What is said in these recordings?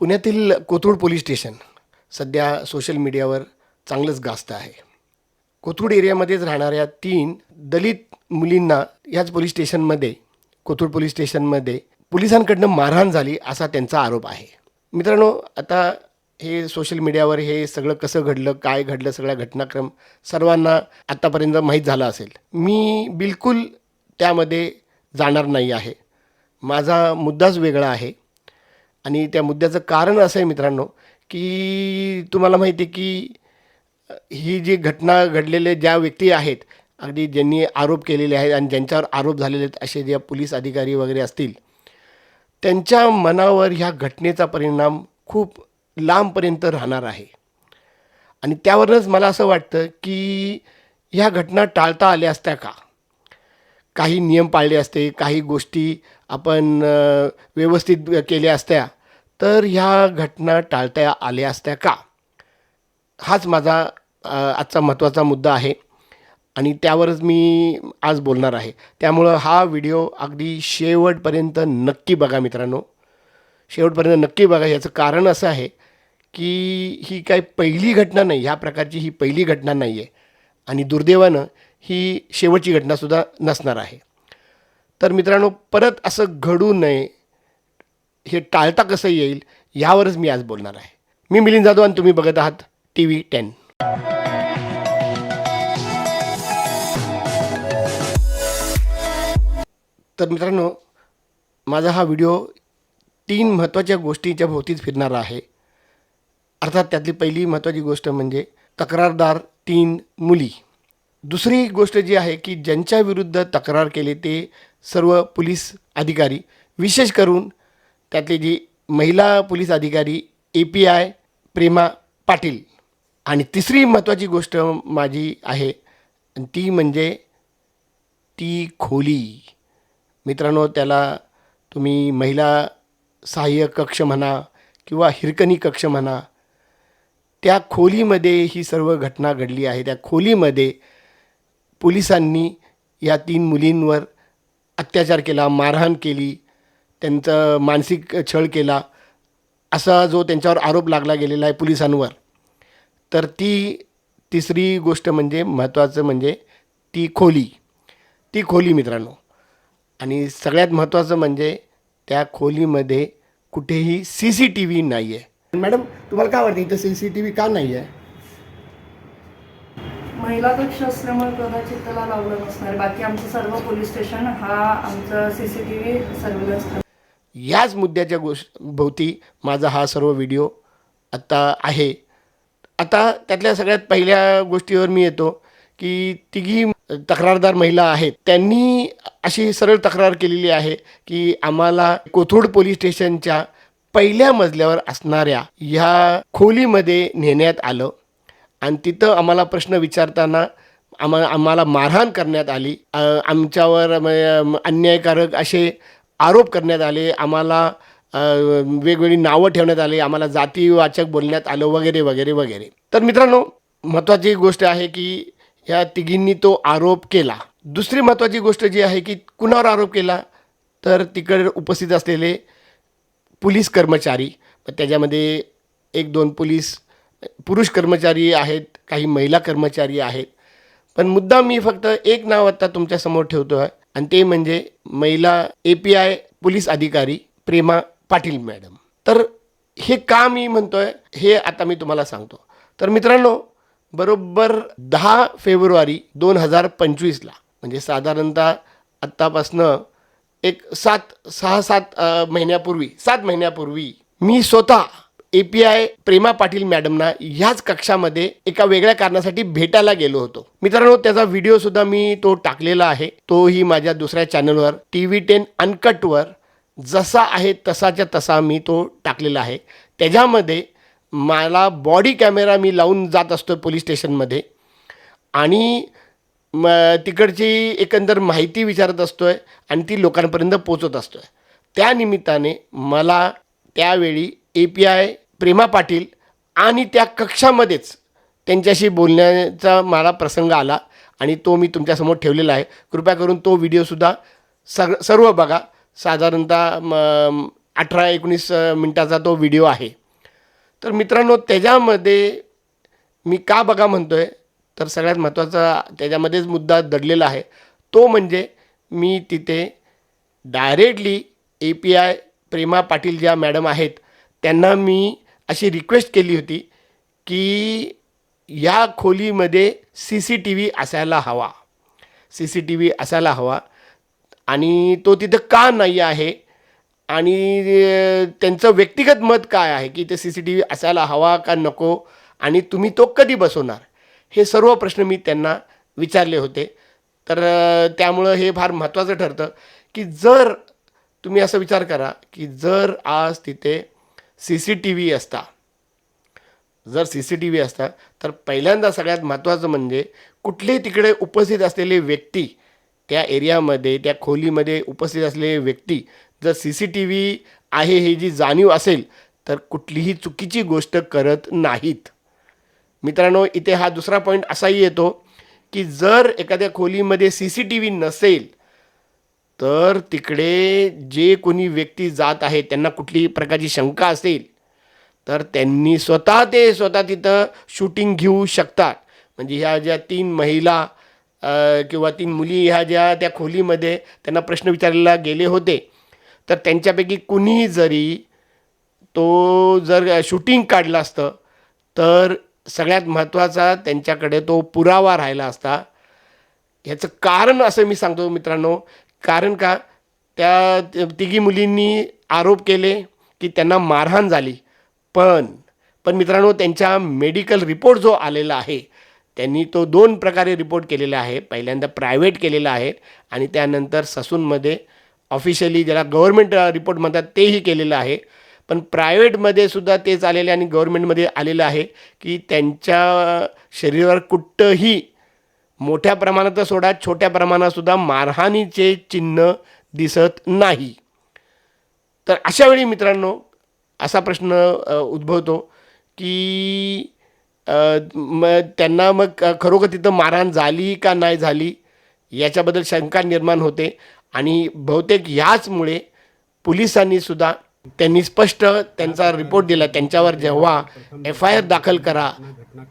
पुण्यातील Kothrud police station सध्या social मीडियावर चांगलंच गाजतं आहे. कोथरूड एरियामध्येच राहणाऱ्या तीन दलित मुलींना याच पोलीस स्टेशनमध्ये कोथरूड पोलीस स्टेशनमध्ये पोलिसांकडनं मारहाण झाली असा त्यांचा आरोप आहे. मित्रांनो आता हे सोशल मीडियावर हे सगळं कसं घडलं काय घडलं सगळा घटनाक्रम सर्वांना आत्तापर्यंत माहीत झाला असेल. मी बिलकुल त्यामध्ये जाणार नाही आहे. माझा मुद्दाच वेगळा आहे. आणि त्या मुद्द्याचं कारण असं आहे मित्रांनो की तुम्हाला माहिती आहे की ही जी घटना घडलेले ज्या व्यक्ती आहेत अगदी ज्यांनी आरोप केलेले आहेत आणि ज्यांच्यावर आरोप झालेले आहेत असे जे पोलीस अधिकारी वगैरे असतील त्यांच्या मनावर ह्या घटनेचा परिणाम खूप लांबपर्यंत राहणार आहे. आणि त्यावरूनच मला असं वाटतं की ह्या घटना टाळता आल्या असत्या का? काही नियम पाळले असते काही गोष्टी आपण व्यवस्थित केल्या असत्या तर ह्या घटना टाळता आल्या असत्या का? हाच माझा आजचा महत्त्वाचा मुद्दा आहे. आणि त्यावरच मी आज बोलणार आहे. त्यामुळं हा व्हिडिओ अगदी शेवटपर्यंत नक्की बघा मित्रांनो. शेवटपर्यंत नक्की बघा. याचं कारण असं आहे की ही काही पहिली घटना नाही. ह्या प्रकारची ही पहिली घटना नाही आहे आणि दुर्दैवानं ही शेवटची घटनासुद्धा नसणार आहे. तर मित्रांनो परत असं घडू नये. हे टाळता कसं येईल यावरच मी आज बोलणार आहे. मी मिलिंद जाधव आणि तुम्ही बघत आहात टी व्ही टेन. तर मित्रांनो माझा हा व्हिडिओ तीन महत्त्वाच्या गोष्टींच्या भोवतीच फिरणारा आहे. अर्थात त्यातली पहिली महत्त्वाची गोष्ट म्हणजे तक्रारदार तीन मुली. दुसरी गोष्ट जी आहे की ज्यांच्या विरुद्ध तक्रार केली ते सर्व पोलीस अधिकारी विशेष करून त्यातली जी महिला पोलीस अधिकारी A P I Prema Patil. आणि तिसरी महत्त्वाची गोष्ट माझी आहे ती म्हणजे ती खोली. मित्रांनो त्याला तुम्ही महिला सहाय्य कक्ष म्हणा किंवा हिरकणी कक्ष म्हणा त्या खोलीमध्ये ही सर्व घटना घडली आहे. त्या खोलीमध्ये पोलिसांनी या तीन मुलींवर अत्याचार केला मारहाण केली त्यांचं मानसिक छळ केला असा जो त्यांच्यावर आरोप लागला गेलेला आहे पोलिसांवर तर ती तिसरी गोष्ट म्हणजे महत्त्वाचं म्हणजे ती खोली. ती खोली मित्रांनो. आणि सगळ्यात महत्त्वाचं म्हणजे त्या खोलीमध्ये कुठेही सी सी टी व्ही नाही आहे मॅडम तुम्हाला काय वाटतं इथं सी सी टी व्ही का नाही आहे महिला कक्ष असल्यामुळे कदाचित त्याला लावलं नसणार. बाकी आमचं सर्व पोलीस स्टेशन हा आमचं C C T V surveillance याच मुद्द्याच्या गोष्ट भोवती माझा हा सर्व व्हिडिओ आत्ता आहे. आता त्यातल्या सगळ्यात पहिल्या गोष्टीवर मी येतो की तिघी तक्रारदार महिला आहेत. त्यांनी अशी सरळ तक्रार केलेली आहे की आम्हाला कोथरूड पोलीस स्टेशनच्या पहिल्या मजल्यावर असणाऱ्या ह्या खोलीमध्ये नेण्यात आलं. आणि तिथं आम्हाला प्रश्न विचारताना आम्हा आम्हाला मारहाण करण्यात आली. आमच्यावर म, अन्यायकारक असे आरोप करण्यात आले. आम्हाला वेगवेगळी नावं ठेवण्यात आली. आम्हाला जातीवाचक बोलण्यात आलं वगैरे वगैरे वगैरे. तर मित्रांनो महत्त्वाची गोष्ट आहे की ह्या तिघींनी तो आरोप केला. दुसरी महत्त्वाची गोष्ट जी आहे की कुणावर आरोप केला? तर तिकडे उपस्थित असलेले पोलीस कर्मचारी. त्याच्यामध्ये एक दोन पोलीस पुरुष कर्मचारी आहेत काही महिला कर्मचारी आहेत. पण मुद्दा मी फक्त एक नाव आता तुमच्यासमोर ठेवतो आहे. आणि ते म्हणजे महिला ए पी आय पोलीस अधिकारी प्रेमा पाटील मॅडम. तर हे का मी म्हणतोय हे आता मी तुम्हाला सांगतो. तर मित्रांनो बरोबर दहा फेब्रुवारी दोन हजार पंचवीसला म्हणजे साधारणतः आत्तापासनं एक सात सहा सात महिन्यापूर्वी सात महिन्यापूर्वी मी स्वतः A P I Prema Patil मॅडमना ह्याच कक्षामध्ये एका वेगळ्या कारणासाठी भेटायला गेलो होतो. मित्रांनो त्याचा व्हिडिओ सुद्धा मी तो टाकलेला आहे. तोही माझ्या दुसऱ्या चॅनलवर टी व्ही टेन अनकटवर जसा आहे तसाच्या तसा मी तो टाकलेला आहे. त्याच्यामध्ये मला बॉडी कॅमेरा मी लावून जात असतो पोलीस स्टेशनमध्ये आणि म तिकडची एकंदर माहिती विचारत असतो आहे आणि ती लोकांपर्यंत पोचवत असतो आहे त्यानिमित्ताने मला त्यावेळी A P I Prema Patil आणि त्या कक्षामध्येच त्यांच्याशी बोलण्याचा मला प्रसंग आला आणि तो मी तुमच्यासमोर ठेवलेला आहे. कृपया करून तो व्हिडिओसुद्धा सग सर्व बघा. साधारणतः म अठरा एकोणीस मिनटाचा तो व्हिडिओ आहे. तर मित्रांनो त्याच्यामध्ये मी का बघा म्हणतो आहे तर सगळ्यात महत्त्वाचा त्याच्यामध्येच मुद्दा दडलेला आहे. तो म्हणजे मी तिथे directly A P I Prema Patil ज्या मॅडम आहेत त्यांना मी अशी रिक्वेस्ट केली होती की या खोलीमध्ये सी सी टी व्ही असायला हवा. सी सी टी व्ही असायला हवा. आणि तो तिथं का नाही आहे? आणि त्यांचं व्यक्तिगत मत काय आहे की ते सी सी टी व्ही असायला हवा का नको? आणि तुम्ही तो कधी बसवणार? हे सर्व प्रश्न मी त्यांना विचारले होते. तर त्यामुळं हे फार महत्त्वाचं ठरतं की जर तुम्ही असा विचार करा की जर आज तिथे सी सी टी व्ही असता. जर सी सी टी व्ही असता तर पहिल्यांदा सगळ्यात महत्त्वाचं म्हणजे कुठले तिकडे उपस्थित असलेले व्यक्ती त्या एरियामध्ये त्या खोलीमध्ये उपस्थित असलेले व्यक्ती जर सी सी टी व्ही आहे हे जी जाणीव असेल तर कुठलीही चुकीची गोष्ट करत नाहीत. मित्रांनो इथे हा दुसरा पॉईंट असाही येतो की जर एखाद्या खोलीमध्ये सी सी टी व्ही नसेल तर तिकडे जे कोणी व्यक्ती जात आहे त्यांना कुठलीही प्रकारची शंका असेल तर त्यांनी स्वतः ते स्वतः तिथं शूटिंग घेऊ शकतात. म्हणजे ह्या ज्या तीन महिला किंवा तीन मुली ह्या ज्या त्या खोलीमध्ये त्यांना प्रश्न विचारलेला गेले होते तर त्यांच्यापैकी कुणीही जरी तो जर शूटिंग काढलं असतं तर सगळ्यात महत्त्वाचा त्यांच्याकडे तो पुरावा राहिला असता. ह्याचं कारण असं मी सांगतो मित्रांनो कारण का? त्या तिघी मुलींनी आरोप केले की त्यांना मारहाण झाली. पण पण मित्रांनो त्यांच्या मेडिकल रिपोर्ट जो आलेला आहे त्यांनी तो दोन प्रकारे रिपोर्ट केलेला आहे. पहिल्यांदा प्रायव्हेट केलेला आहे आणि त्यानंतर ससूनमध्ये ऑफिशियली ज्याला गव्हर्मेंट रिपोर्ट म्हणतात तेही केलेलं आहे. पण प्रायव्हेटमध्ये सुद्धा तेच आलेले आणि गव्हर्मेंटमध्ये आलेलं आहे की त्यांच्या शरीरावर कुठंही मोठ्या प्रमाणात सोडा छोट्या प्रमाणातसुद्धा मारहाणीचे चिन्ह दिसत नाही. तर अशावेळी मित्रांनो असा प्रश्न उद्भवतो की मग त्यांना मग खरोखर तिथं मारहाण झाली का नाही झाली याच्याबद्दल शंका निर्माण होते आणि बहुतेक ह्याचमुळे पोलिसांनीसुद्धा त्यांनी स्पष्ट त्यांचा रिपोर्ट दिला. त्यांच्यावर जेव्हा एफ आय आर दाखल करा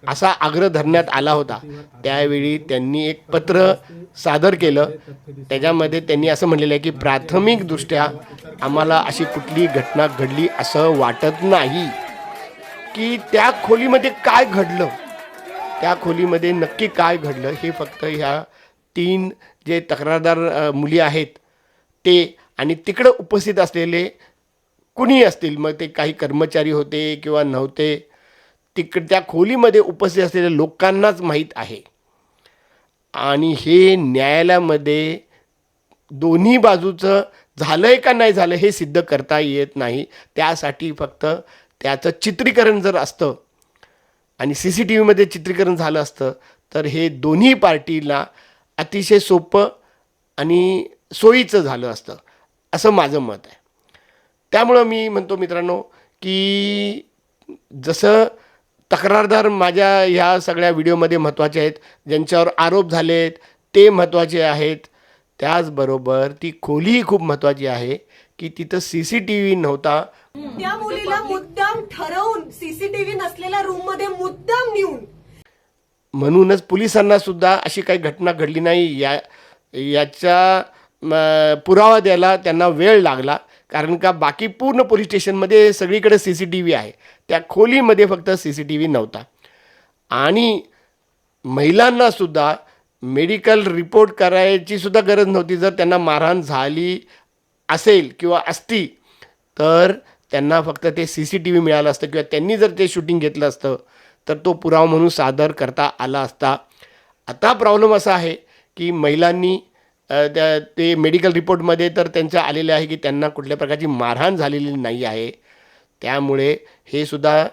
असा आग्रह धरण्यात आला होता. त्यावेळी त्यांनी एक पत्र सादर केलं. त्याच्यामध्ये त्यांनी असं म्हणलेलं आहे की प्राथमिकदृष्ट्या आम्हाला अशी कुठली घटना घडली असं वाटत नाही. की त्या खोलीमध्ये काय घडलं? त्या खोलीमध्ये नक्की काय घडलं? हे फक्त ह्या तीन जे तक्रारदार मुली आहेत ते आणि तिकडं उपस्थित असलेले कुणी असतील मग ते काही कर्मचारी होते किंवा नव्हते तिकड त्या खोलीमध्ये उपस्थित असलेल्या लोकांनाच माहीत आहे. आणि हे न्यायालयामध्ये दोन्ही बाजूचं झालं आहे का नाही झालं हे सिद्ध करता येत नाही. त्यासाठी फक्त त्याचं चित्रीकरण जर असतं आणि सी सी टी व्हीमध्ये चित्रीकरण झालं असतं तर हे दोन्ही पार्टीला अतिशय सोपं आणि सोयीचं झालं असतं असं माझं मत आहे. त्यामुळं मी म्हणतो मित्रांनो की जसं तक्रारदार माझ्या ह्या सगळ्या व्हिडिओमध्ये महत्त्वाचे आहेत ज्यांच्यावर आरोप झालेत ते महत्त्वाचे आहेत. त्याचबरोबर ती खोलीही खूप महत्त्वाची आहे की तिथं सी सी टी व्ही नव्हता. त्या मुलीला मुद्दाम ठरवून सीसीटीव्ही नसलेल्या रूममध्ये मुद्दाम नेऊन. म्हणूनच पोलिसांना सुद्धा अशी काही घटना घडली नाही. या याचा पुरावा द्यायला त्यांना वेळ लागला. कारण का बाकी पूर्ण पोलीस स्टेशनमध्ये सगळीकडे सी सी टी व्ही आहे. त्या खोलीमध्ये फक्त सी सी टी व्ही नव्हता. आणि महिलांनासुद्धा मेडिकल रिपोर्ट करायची सुद्धा गरज नव्हती. जर त्यांना मारहाण झाली असेल किंवा असती तर त्यांना फक्त ते सी सी टी व्ही मिळालं असतं किंवा त्यांनी जर ते शूटिंग घेतलं असतं तर तो पुरावा म्हणून सादर करता आला असता. आता प्रॉब्लेम असा आहे की महिलांनी त्या ते मेडिकल रिपोर्टमध्ये तर त्यांचं आलेलं आहे की त्यांना कुठल्या प्रकारची मारहाण झालेली नाही आहे. त्यामुळे हे सुद्धा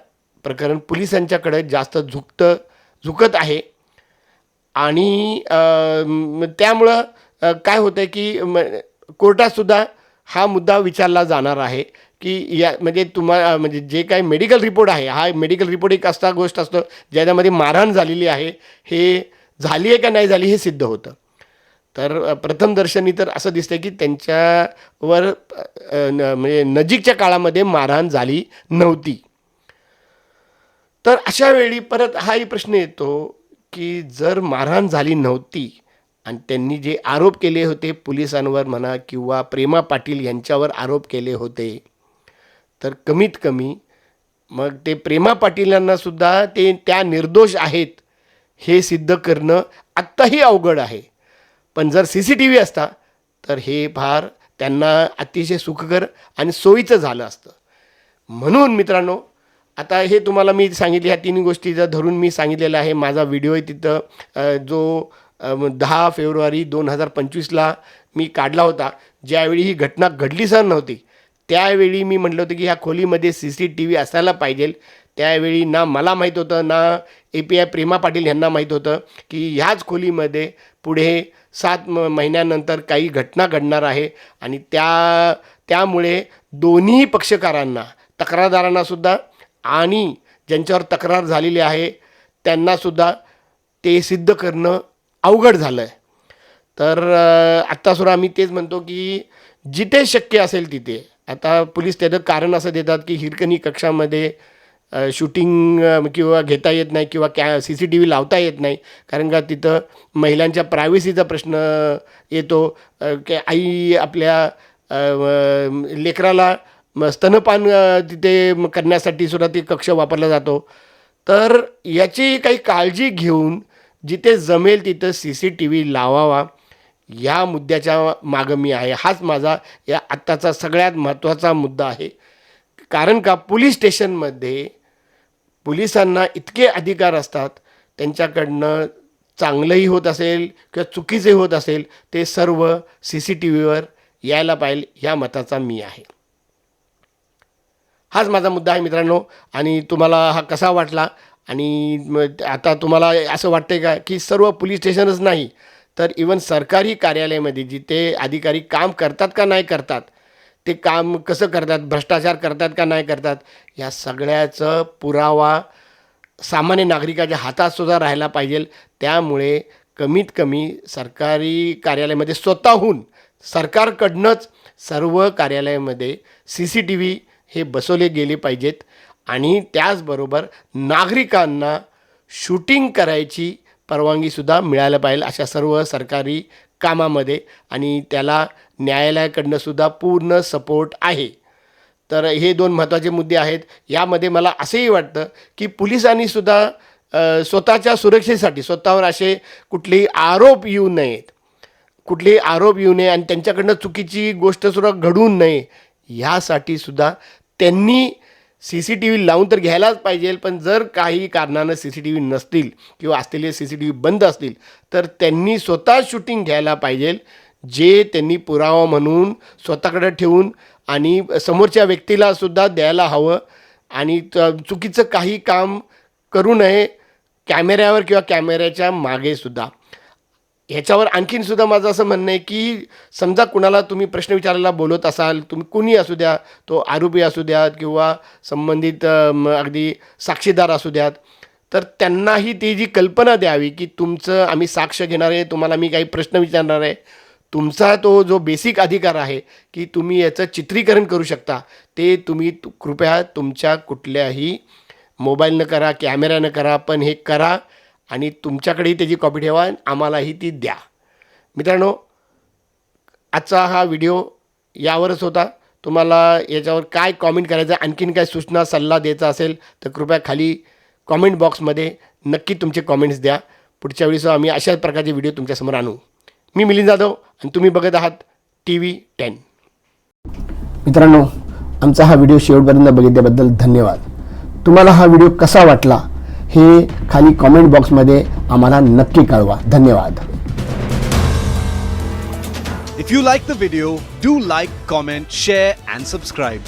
प्रकरण पोलिसांच्याकडे जास्त झुकतं झुकत आहे. आणि त्यामुळं काय होतं आहे की म, कोर्टातसुद्धा हा मुद्दा विचारला जाणार आहे की या म्हणजे तुम्हाला म्हणजे जे काही मेडिकल रिपोर्ट आहे हा मेडिकल रिपोर्ट एक असा गोष्ट असतो ज्याच्यामध्ये मारहाण झालेली आहे हे झाली आहे का नाही झाली हे सिद्ध होतं. तर प्रथमदर्शनी तर असं दिसतंय की त्यांच्यावर न- म्हणजे नजीकच्या काळामध्ये मारहाण झाली नव्हती. तर अशा वेळी परत हाही प्रश्न येतो की जर मारहाण झाली नव्हती आणि त्यांनी जे आरोप केले होते पोलिसांवर म्हणा किंवा प्रेमा पाटील यांच्यावर आरोप केले होते तर कमीत कमी मग ते प्रेमा पाटीलांना सुद्धा ते त्या निर्दोष आहेत हे सिद्ध करणं आत्ताही अवघड आहे. पण जर सी सी टी व्ही असता तर हे फार त्यांना अतिशय सुखकर आणि सोयीचं झालं असतं. म्हणून मित्रांनो आता हे तुम्हाला मी सांगितले ह्या तीन गोष्टी जर धरून मी सांगितलेलं आहे माझा व्हिडिओ आहे तिथं जो दहा फेब्रुवारी दोन हजार पंचवीसला मी काढला होता ज्यावेळी ही घटना घडली सर नव्हती त्यावेळी मी म्हटलं होतं की ह्या खोलीमध्ये सी सी टी व्ही असायला पाहिजे त्यावेळी ना मला माहीत होतं ना A P I Prema Patil यांना माहीत होतं की ह्याच खोलीमध्ये पुढे सात म महिन्यानंतर काही घटना घडणार आहे आणि त्या त्यामुळे दोन्ही पक्षकारांना तक्रारदारांनासुद्धा आणि ज्यांच्यावर तक्रार झालेली आहे त्यांनासुद्धा ते सिद्ध करणं अवघड झालं आहे तर आत्तासुद्धा आम्ही तेच म्हणतो की जिथे शक्य असेल तिथे. आता पोलीस त्याचं कारण असं देतात की हिरकणी कक्षामध्ये शूटिंग किंवा घेता येत नाही किंवा कॅ सी सी टी व्ही लावता येत नाही. कारण का तिथं महिलांच्या प्रायव्हसीचा प्रश्न येतो. की आई आपल्या लेकराला स्तनपान तिथे करण्यासाठी सुद्धा ते कक्ष वापरला जातो. तर याची काही काळजी घेऊन जिथे जमेल तिथं सी सी टी व्ही लावावा. या मुद्द्याच्या मागं मी आहे. हाच माझा या आत्ताचा सगळ्यात महत्त्वाचा मुद्दा आहे. कारण का पोलीस स्टेशनमध्ये पोलिसांना इतके अधिकार असतात त्यांच्याकडनं चांगलंही होत असेल किंवा चुकीचे होत असेल ते सर्व सी सी टी व्हीवर यायला पाहिजे ह्या मताचा मी आहे. हाच माझा मुद्दा आहे मित्रांनो आणि तुम्हाला हा कसा वाटला? आणि मग आता तुम्हाला असं वाटते का की सर्व पोलीस स्टेशनच नाही तर इवन सरकारी कार्यालयामध्ये जिथे अधिकारी काम करतात का नाही करतात ते काम कसं करतात भ्रष्टाचार करतात का नाही करतात या सगळ्याचं पुरावा सामान्य नागरिकाच्या हातातसुद्धा राहायला पाहिजे. त्यामुळे कमीत कमी सरकारी कार्यालयामध्ये स्वतःहून सरकारकडनंच सर्व कार्यालयामध्ये सी सी टी व्ही हे बसवले गेले पाहिजेत आणि त्याचबरोबर नागरिकांना शूटिंग करायची परवानगीसुद्धा मिळायला पाहिजे अशा सर्व सरकारी कामामध्ये आणि त्याला न्यायालयाकडनं सुद्धा पूर्ण सपोर्ट आहे. तर हे दोन महत्त्वाचे मुद्दे आहेत. यामध्ये मला असंही वाटतं की पोलिसांनी सुद्धा स्वतःच्या सुरक्षेसाठी स्वतःवर असे कुठलेही आरोप येऊ नयेत. कुठलेही आरोप येऊ नये आणि त्यांच्याकडनं चुकीची गोष्टसुद्धा घडू नये ह्यासाठी सुद्धा त्यांनी सी सी टी व्ही लावून तर घ्यायलाच पाहिजे पण जर काही कारणानं सी सी टी व्ही नसतील किंवा असलेले सी सी टी व्ही बंद असतील तर त्यांनी स्वतः शूटिंग घ्यायला पाहिजे जे त्यांनी पुरावा म्हणून स्वतःकडे ठेवून आणि समोरच्या व्यक्तीला सुद्धा द्यायला हवं. आणि चुकीचं काही काम करू नये कॅमेऱ्यावर किंवा कॅमेऱ्याच्या मागेसुद्धा ह्याच्यावर आणखीन सुद्धा माझं असं म्हणणं आहे की समजा कुणाला तुम्ही प्रश्न विचारायला बोलत असाल तुम्ही कुणी असू द्या तो आरोपी असू द्यात किंवा संबंधित अगदी साक्षीदार असू द्यात तर त्यांनाही ती जी कल्पना द्यावी की तुमचं आम्ही साक्ष घेणार आहे तुम्हाला मी काही प्रश्न विचारणार आहे तुमचा तो जो बेसिक अधिकार आहे की तुम्ही याचं चित्रीकरण करू शकता ते तुम्ही तु- कृपया तुमच्या कुठल्याही मोबाईलनं करा कॅमेऱ्यानं करा पण हे करा आणि तुमच्याकडेही त्याची कॉपी ठेवा आणि आम्हालाही ती द्या. मित्रांनो आजचा हा व्हिडिओ यावरच होता. तुम्हाला याच्यावर काय कॉमेंट करायचं आणखीन काय सूचना सल्ला द्यायचा असेल तर कृपया खाली कॉमेंट बॉक्समध्ये नक्की तुमचे कॉमेंट्स द्या. पुढच्या वेळेस आम्ही अशाच प्रकारचे व्हिडिओ तुमच्यासमोर आणू. मी मिलिंद जाधव आणि तुम्ही बघत आहात टी व्ही टेन मित्रांनो आमचा हा व्हिडिओ शेवटपर्यंत बघितल्याबद्दल धन्यवाद. तुम्हाला हा व्हिडिओ कसा वाटला? हे खाली कॉमेंट बॉक्समध्ये आम्हाला नक्की कळवा. धन्यवाद. If you like the video do like comment share and subscribe